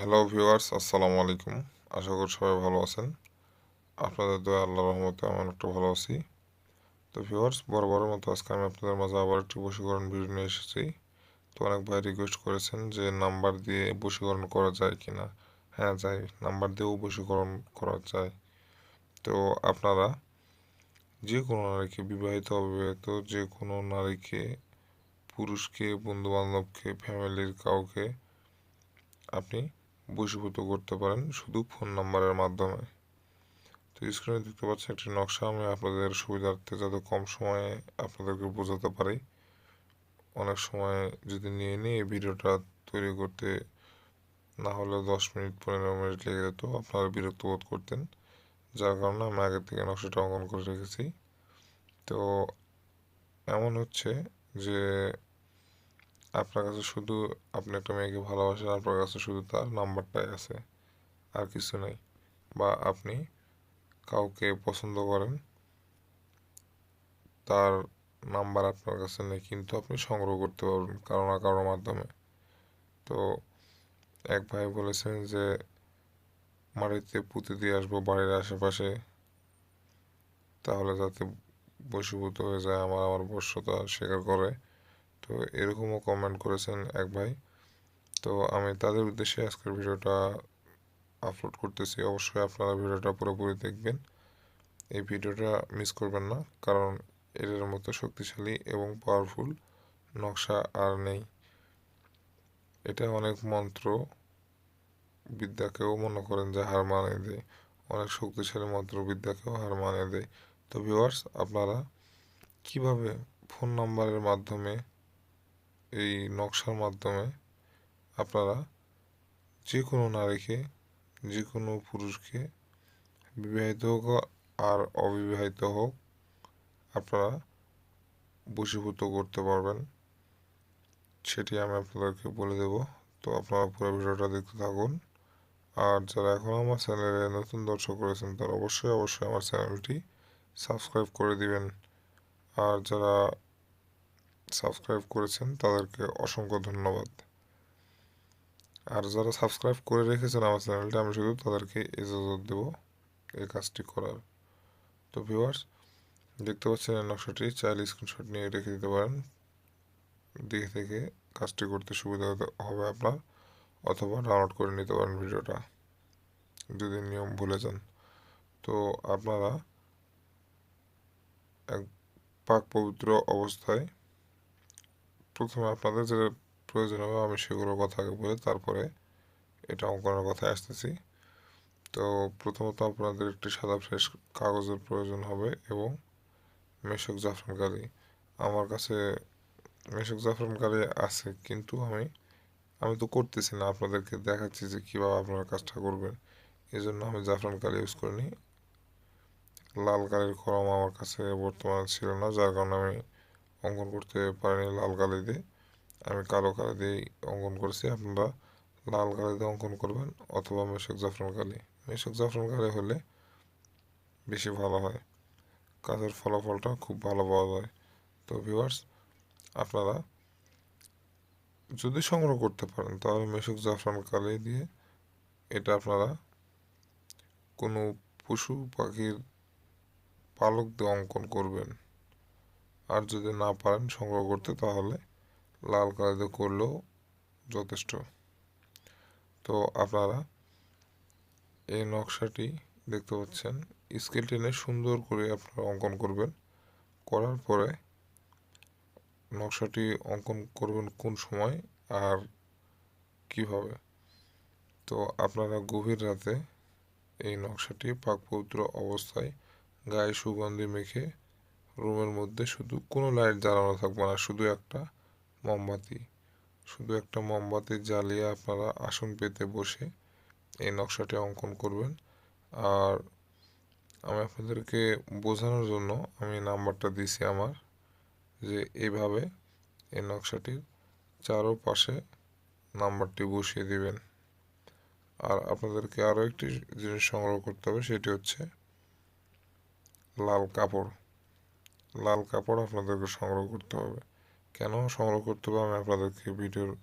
Hello viewers আসসালামু আলাইকুম। আশা করি সবাই ভালো আছেন। আপনাদের দয়া আল্লাহ রহমতে আমি একটু ভালো আছি। তো ভিউয়ার্স বড় মতো আজকে আমি আপনাদের মাঝে আবার একটি বশীকরণ ভিডিও নিয়ে এসেছি। তো অনেক ভাই রিকোয়েস্ট করেছেন যে নাম্বার দিয়ে বশীকরণ করা যায় কি না হ্যাঁ যায় নাম্বার দিয়েও বশীকরণ করা যায়। তো আপনারা যে কোনো নারীকে, বিবাহিত অবিবাহিত যে কোনো নারীকে, পুরুষকে, বন্ধুবান্ধবকে ফ্যামিলির কাউকে, আপনি বশীভূত করতে পারেন শুধু ফোন নাম্বারের মাধ্যমে। তো স্ক্রিনে দেখতে পাচ্ছেন একটি নকশা, আমি আপনাদের সুবিধার্থে যাতে কম সময়ে আপনাদেরকে বোঝাতে পারি। অনেক সময় যদি নিয়ে নিই, এই ভিডিওটা তৈরি করতে না হলে দশ মিনিট, পনেরো মিনিট লেগে যেত আপনারা বিরক্ত বোধ করতেন। যার কারণে আমি আগের থেকে নকশাটা অঙ্কন করে রেখেছি। তো এমন হচ্ছে যে আপনার কাছে শুধু আপনি একটা মেয়েকে ভালোবাসেন, আপনার কাছে শুধু তার নাম্বারটাই আছে, আর কিছু নেই। বা আপনি কাউকে পছন্দ করেন, তার নাম্বার আপনার কাছে নেই, কিন্তু আপনি সংগ্রহ করতে পারবেন কারও না কারোর মাধ্যমে। তো এক ভাই বলেছেন যে মাটিতে পুঁতে দিয়ে আসব বাড়ির আশেপাশে, তাহলে যাতে বশীভূত হয়ে যায় আমার আমার বশ্যতা স্বীকার করে। তো এরকমও কমেন্ট করেছেন এক ভাই। তো আমি তাদের উদ্দেশ্যে আজকের ভিডিওটা আপলোড করতেছি। অবশ্যই আপনারা ভিডিওটা পুরোপুরি দেখবেন। এই ভিডিওটা মিস করবেন না, কারণ এটার মতো শক্তিশালী এবং পাওয়ারফুল নকশা আর নেই। এটা অনেক মন্ত্র বিদ্যাকেও মনে করেন যে হার মানিয়ে দেয়। অনেক শক্তিশালী মন্ত্র বিদ্যাকেও হার মানিয়ে দেয়। তো ভিওয়ার্স আপনারা কীভাবে ফোন নাম্বারের মাধ্যমে এই নকশার মাধ্যমে আপনারা যে কোনো নারীকে যে কোনো পুরুষকে বিবাহিত হোক আর অবিবাহিত হোক, আপনারা বশীভূত করতে পারবেন। সেটি আমি আপনাদেরকে বলে দেব। তো আপনারা পুরো ভিডিওটা দেখতে থাকুন। আর যারা এখন আমার চ্যানেলে নতুন দর্শক করেছেন তারা অবশ্যই অবশ্যই আমার চ্যানেলটি সাবস্ক্রাইব করে দিবেন। আর যারা সাবস্ক্রাইব করেছেন, তাদেরকে অসংখ্য ধন্যবাদ। আর যারা সাবস্ক্রাইব করে রেখেছেন আমার চ্যানেলটা, আমি শুধু তাদেরকে ইজাজত দেব এই কাজটি করার। তো ভিউয়ার্স দেখতে পাচ্ছেন নকশাটি, চাইলে স্ক্রিনশট নিয়ে রেখে দিতে পারেন। দেখে থেকে কাজটি করতে সুবিধা হবে আপনার, অথবা ডাউনলোড করে নিতে পারেন ভিডিওটা, যদি নিয়ম ভুলে যান। তো আপনারা এক পাক পবিত্র অবস্থায় প্রথমে আপনাদের যেটা প্রয়োজন হবে, আমি সেগুলোর কথা আগে বলে তারপরে এটা অঙ্কনের কথায় আসতেছি। তো প্রথমত আপনাদের একটি সাদা ফ্রেশ কাগজের প্রয়োজন হবে এবং মেশক জাফরান কালি আমার কাছে মেশক জাফরান কালি আছে, কিন্তু আমি আমি তো করতেছি না, আপনাদেরকে দেখাচ্ছি যে কীভাবে আপনারা কাজটা করবেন। এই জন্য আমি জাফরান কালি ইউজ করিনি। লাল কালির কলম আমার কাছে বর্তমানে ছিল না, যার কারণে আমি অঙ্কন করতে পারিনি লাল কালি দিয়ে আমি কালো কালি দিয়েই অঙ্কন করেছি। আপনারা লাল কালি দিয়ে অঙ্কন করবেন অথবা মেশক জাফরান কালি। মেশক জাফরান কালি হলে বেশি ভালো হয়। কাজের ফলাফলটা খুব ভালো পাওয়া যায়। তো ভিউয়ার্স আপনারা যদি সংগ্রহ করতে পারেন, তাহলে মেশক জাফরান কালি দিয়ে এটা আপনারা কোনো পশু পাখির পালক দিয়ে অঙ্কন করবেন। আর যদি না পারেন সংগ্রহ করতে, তাহলে লাল কালিতে করলেও যথেষ্ট। তো আপনারা এই নকশাটি দেখতে পাচ্ছেন। স্কেল টেনে সুন্দর করে আপনারা অঙ্কন করবেন। করার পরে নকশাটি অঙ্কন করবেন কোন সময় আর কীভাবে। তো আপনারা গভীর রাতে এই নকশাটি পাক পবিত্র অবস্থায় গায়ে সুগন্ধি মেখে রুমের মধ্যে শুধু কোনো লাইট জ্বালানো থাকবে না, শুধু একটা মোমবাতি। শুধু একটা মোমবাতি জ্বালিয়ে আপনারা আসন পেতে বসে এই নকশাটি অঙ্কন করবেন। আর আমি আপনাদেরকে বোঝানোর জন্য আমি নাম্বারটা দিছি আমার, যে এইভাবে এই নকশাটির চারোপাশে নাম্বারটি বসিয়ে দিবেন। আর আপনাদেরকে আরও একটি জিনিস সংগ্রহ করতে হবে, সেটি হচ্ছে লাল কাপড়। লাল কাপড় আপনাদেরকে সংগ্রহ করতে হবে। কেন সংগ্রহ করতে হবে? আমি আপনাদেরকে ভিডিওর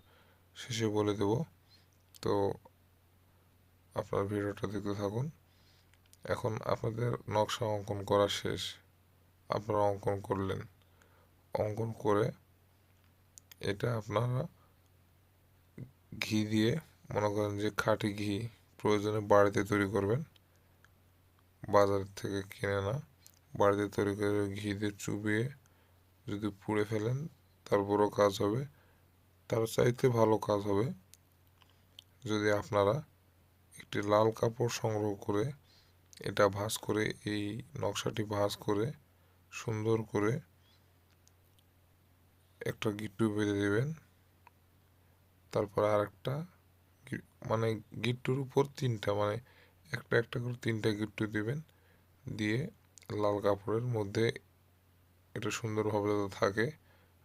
শেষে বলে দেব। তো আপনার ভিডিওটা দেখতে থাকুন। এখন আপনাদের নকশা অঙ্কন করা শেষ। আপনারা অঙ্কন করলেন। অঙ্কন করে এটা আপনারা ঘি দিয়ে, মনে করেন যে খাঁটি ঘি প্রয়োজনে বাড়িতে তৈরি করবেন। বাজার থেকে কিনে না। বাড়িতে তৈরি করে ঘি দিয়ে চুবিয়ে যদি পুড়ে ফেলেন তারপরও কাজ হবে, তার চাইতে ভালো কাজ হবে যদি আপনারা একটি লাল কাপড় সংগ্রহ করে এটা ভাঁজ করে, এই নকশাটি ভাঁজ করে, সুন্দর করে একটা গিট্টু বেঁধে দেবেন। তারপর আরেকটা মানে গিট্টুর উপর তিনটা মানে একটা একটা করে তিনটা গিট্টু দিবেন। দিয়ে লাল কাপড়ের মধ্যে এটা সুন্দরভাবে যাতে থাকে,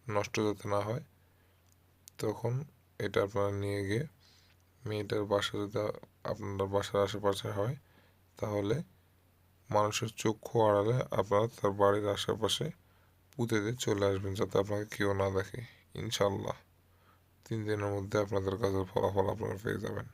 নষ্ট যাতে না হয়, তখন এটা আপনারা নিয়ে গিয়ে মেয়েটার বাসা যদি আপনার বাসার আশেপাশে হয়, তাহলে মানুষের চক্ষু আড়ালে আপনারা তার বাড়ির আশেপাশে পুঁতে দিয়ে চলে আসবেন যাতে আপনাকে কেউ না দেখে। ইনশাল্লাহ তিন দিনের মধ্যে আপনাদের কাজের ফলাফল আপনারা পেয়ে যাবেন।